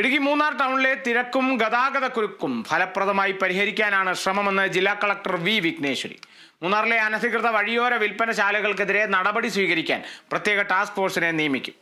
ഇടുക്കി മൂന്നാർ ടൗണിലെ തിരക്കും ഗതാഗതക്കുരുക്കും ഫലപ്രദമായി പരിഹരിക്കാനാണ് ശ്രമമെന്ന് ജില്ലാ കളക്ടർ വി വിഘ്നേശ്വരി. മൂന്നാറിലെ അനധികൃത വഴിയോര വിൽപ്പനശാലകൾക്കെതിരെ നടപടി സ്വീകരിക്കാൻ പ്രത്യേക ടാസ്ക് ഫോഴ്സിനെ നിയമിക്കും.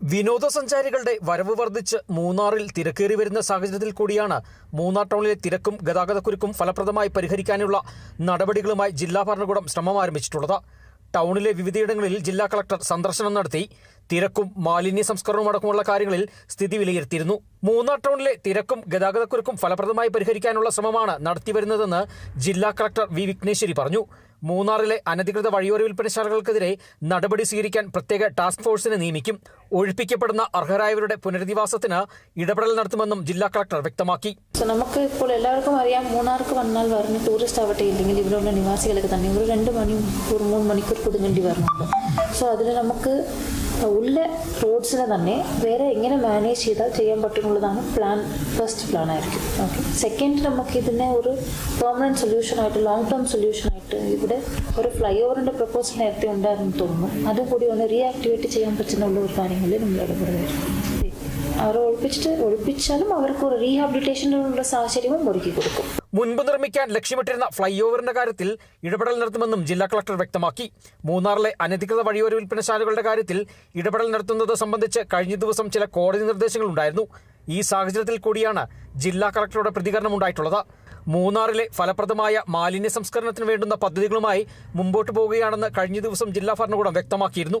വിനോദസഞ്ചാരികളുടെ വരവ് വർദ്ധിച്ച് മൂന്നാറിൽ തിരക്കേറി വരുന്ന സാഹചര്യത്തിൽ കൂടിയാണ് മൂന്നാർ ടൗണിലെ തിരക്കും ഗതാഗതക്കുരുക്കും ഫലപ്രദമായി പരിഹരിക്കാനുള്ള നടപടികളുമായി ജില്ലാ ഭരണകൂടം ശ്രമം ആരംഭിച്ചിട്ടുള്ളത്. ടൗണിലെ വിവിധയിടങ്ങളിൽ ജില്ലാ കളക്ടർ സന്ദർശനം നടത്തി തിരക്കും മാലിന്യ സംസ്കരണവും അടക്കമുള്ള കാര്യങ്ങളിൽ സ്ഥിതി വിലയിരുത്തിയിരുന്നു. മൂന്നാർ ടൗണിലെ തിരക്കും ഗതാഗതക്കുരുക്കും ഫലപ്രദമായി പരിഹരിക്കാനുള്ള ശ്രമമാണ് നടത്തിവരുന്നതെന്ന് ജില്ലാ കളക്ടർ വി. വിഘ്നേശ്വരി പറഞ്ഞു. മൂന്നാറിലെ അനധികൃത വഴിയോര വിൽപ്പനശാലകൾക്കെതിരെ നടപടി സ്വീകരിക്കാൻ പ്രത്യേക ടാസ്ക് ഫോഴ്സിനെ നിയമിക്കും. ഒഴിപ്പിക്കപ്പെടുന്ന അർഹരായവരുടെ പുനരധിവാസത്തിന് ഇടപെടൽ നടത്തുമെന്നും ജില്ലാ കളക്ടർ വ്യക്തമാക്കി. നമുക്ക് ഇപ്പോൾ എല്ലാവർക്കും അറിയാം മൂന്നാർക്ക് വന്നാൽ വരുന്ന ടൂറിസ്റ്റ് ആവട്ടെ ഇല്ലെങ്കിൽ ഇവിടെയുള്ള നിവാസികളൊക്കെ തന്നെ. ഒരു രണ്ട് മണിക്കൂർ മൂന്ന് മണിക്കൂർ കുടുങ്ങേണ്ടി വരുന്നുണ്ട് സോ അതിന് നമുക്ക് ഉള്ള റോഡ്സിനെ തന്നെ വേറെ എങ്ങനെ മാനേജ് ചെയ്താൽ ചെയ്യാൻ പറ്റുന്നുള്ളതാണ് പ്ലാൻ ഫസ്റ്റ് പ്ലാൻ ആയിരിക്കും. ഓക്കെ സെക്കൻഡ് നമുക്ക് ഇതിനെ ഒരു പെർമനന്റ് സൊല്യൂഷൻ ആയിട്ട് ലോങ് ടേം സൊല്യൂഷൻ ആയിട്ട് ഇവിടെ ഒരു ഫ്ലൈ ഓവറിന്റെ പ്രപ്പോസൽ നേരത്തെ ഉണ്ടായിരുന്നു തോന്നുന്നു. അതും കൂടി ഒന്ന് റീആക്ടിവേറ്റ് ചെയ്യാൻ പറ്റുന്നുള്ള ഒരു കാര്യങ്ങളിൽ നമ്മൾ ഇടപെടുകയായിരുന്നു അവരെ ഒഴിപ്പിച്ചിട്ട് ഒഴിപ്പിച്ചാലും അവർക്ക് ഒരു റീഹാബിലിറ്റേഷനുള്ള സാഹചര്യവും ഒരുക്കി കൊടുക്കും. മുൻപ് നിർമ്മിക്കാൻ ലക്ഷ്യമിട്ടിരുന്ന ഫ്ലൈ ഓവറിന്റെ കാര്യത്തിൽ ഇടപെടൽ നടത്തുമെന്നും ജില്ലാ കളക്ടർ വ്യക്തമാക്കി. മൂന്നാറിലെ അനധികൃത വഴിയോര വിൽപ്പനശാലകളുടെ കാര്യത്തിൽ ഇടപെടൽ നടത്തുന്നത് സംബന്ധിച്ച് കഴിഞ്ഞ ദിവസം ചില കോടതി നിർദ്ദേശങ്ങൾ ഉണ്ടായിരുന്നു. ഈ സാഹചര്യത്തിൽ കൂടിയാണ് ജില്ലാ കളക്ടറുടെ പ്രതികരണം ഉണ്ടായിട്ടുള്ളത്. മൂന്നാറിലെ ഫലപ്രദമായ മാലിന്യ സംസ്കരണത്തിന് വേണ്ടുന്ന പദ്ധതികളുമായി മുമ്പോട്ട് പോവുകയാണെന്ന് കഴിഞ്ഞ ദിവസം ജില്ലാ ഭരണകൂടം വ്യക്തമാക്കിയിരുന്നു.